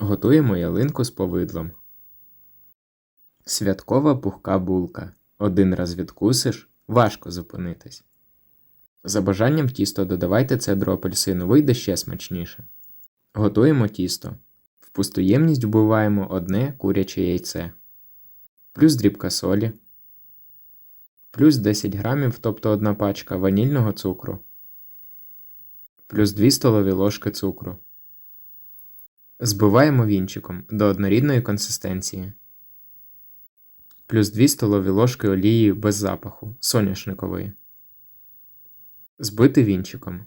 Готуємо ялинку з повидлом. Святкова пухка булка. Один раз відкусиш, важко зупинитись. За бажанням тісто додавайте цедру апельсину, вийде ще смачніше. Готуємо тісто. В пусту ємність вбиваємо одне куряче яйце, плюс дрібка солі, плюс 10 грамів, тобто одна пачка ванільного цукру, плюс 2 столові ложки цукру. Збиваємо вінчиком до однорідної консистенції. Плюс 2 столові ложки олії без запаху соняшникової. Збити вінчиком.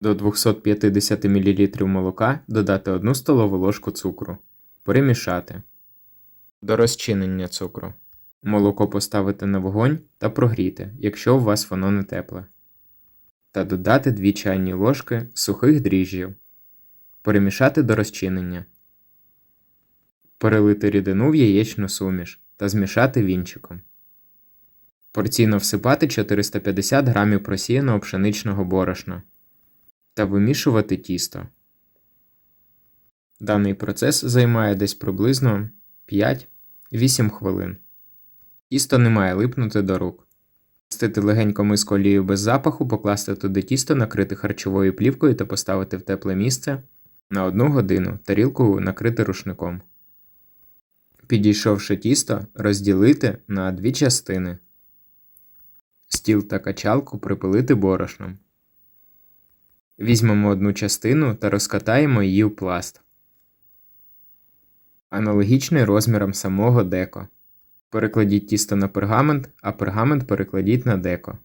До 250 мл молока додати 1 столову ложку цукру. Перемішати. До розчинення цукру. Молоко поставити на вогонь та прогріти, якщо у вас воно не тепле. Та додати 2 чайні ложки сухих дріжджів. Перемішати до розчинення. Перелити рідину в яєчну суміш та змішати вінчиком. Порційно всипати 450 г просіяного пшеничного борошна та вимішувати тісто. Даний процес займає десь приблизно 5-8 хвилин. Тісто не має липнути до рук. Стити легенько миску олію без запаху, покласти туди тісто, накрити харчовою плівкою та поставити в тепле місце на 1 годину, тарілку накрити рушником. Підійшовши тісто, розділити на дві частини. Стіл та качалку припилити борошном. Візьмемо одну частину та розкатаємо її в пласт. Аналогічний розміром самого деко. Перекладіть тісто на пергамент, а пергамент перекладіть на деко.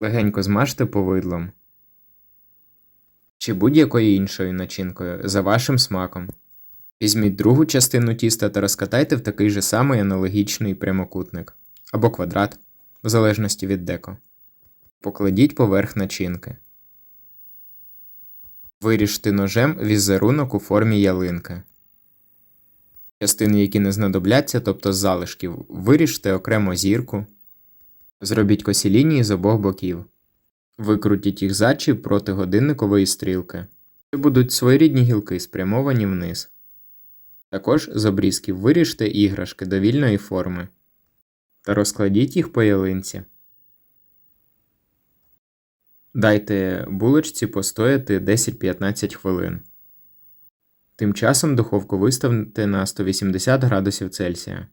Легенько змажте повидлом. Чи будь-якою іншою начинкою за вашим смаком. Візьміть другу частину тіста та розкатайте в такий же самий аналогічний прямокутник або квадрат, в залежності від деко. Покладіть поверх начинки. Виріжте ножем візерунок у формі ялинки. Частини, які не знадобляться, тобто з залишків, виріжте окремо зірку. Зробіть косі лінії з обох боків. Викрутіть їх зачі проти годинникової стрілки. Це будуть своєрідні гілки, спрямовані вниз. Також з обрізків виріжте іграшки довільної форми та розкладіть їх по ялинці. Дайте булочці постояти 10-15 хвилин. Тим часом духовку виставте на 180 градусів Цельсія.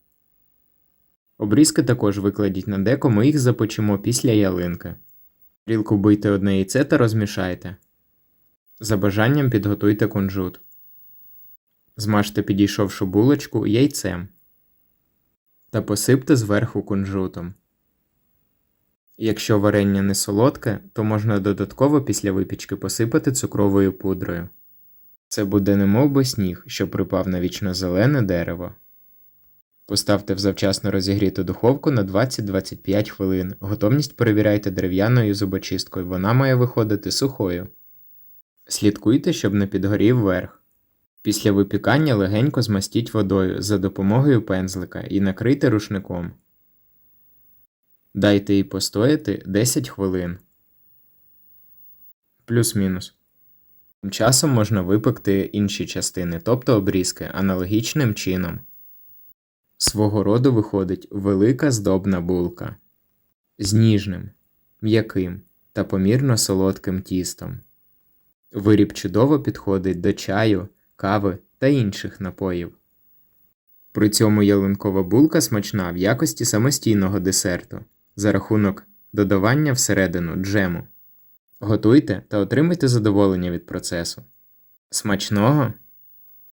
Обрізки також викладіть на деко, ми їх запечемо після ялинки. Рілку бийте одне яйце та розмішайте. За бажанням підготуйте кунжут. Змажте підійшовшу булочку яйцем та посипте зверху кунжутом. Якщо варення не солодке, то можна додатково після випічки посипати цукровою пудрою. Це буде немов би сніг, що припав на вічно-зелене дерево. Поставте в завчасно розігріту духовку на 20-25 хвилин. Готовність перевіряйте дерев'яною зубочисткою, вона має виходити сухою. Слідкуйте, щоб не підгорів верх. Після випікання легенько змастіть водою за допомогою пензлика і накрийте рушником. Дайте їй постояти 10 хвилин. Плюс-мінус. Тим часом можна випекти інші частини, тобто обрізки, аналогічним чином. Свого роду виходить велика здобна булка з ніжним, м'яким та помірно солодким тістом. Виріб чудово підходить до чаю, кави та інших напоїв. При цьому ялинкова булка смачна в якості самостійного десерту за рахунок додавання всередину джему. Готуйте та отримайте задоволення від процесу. Смачного!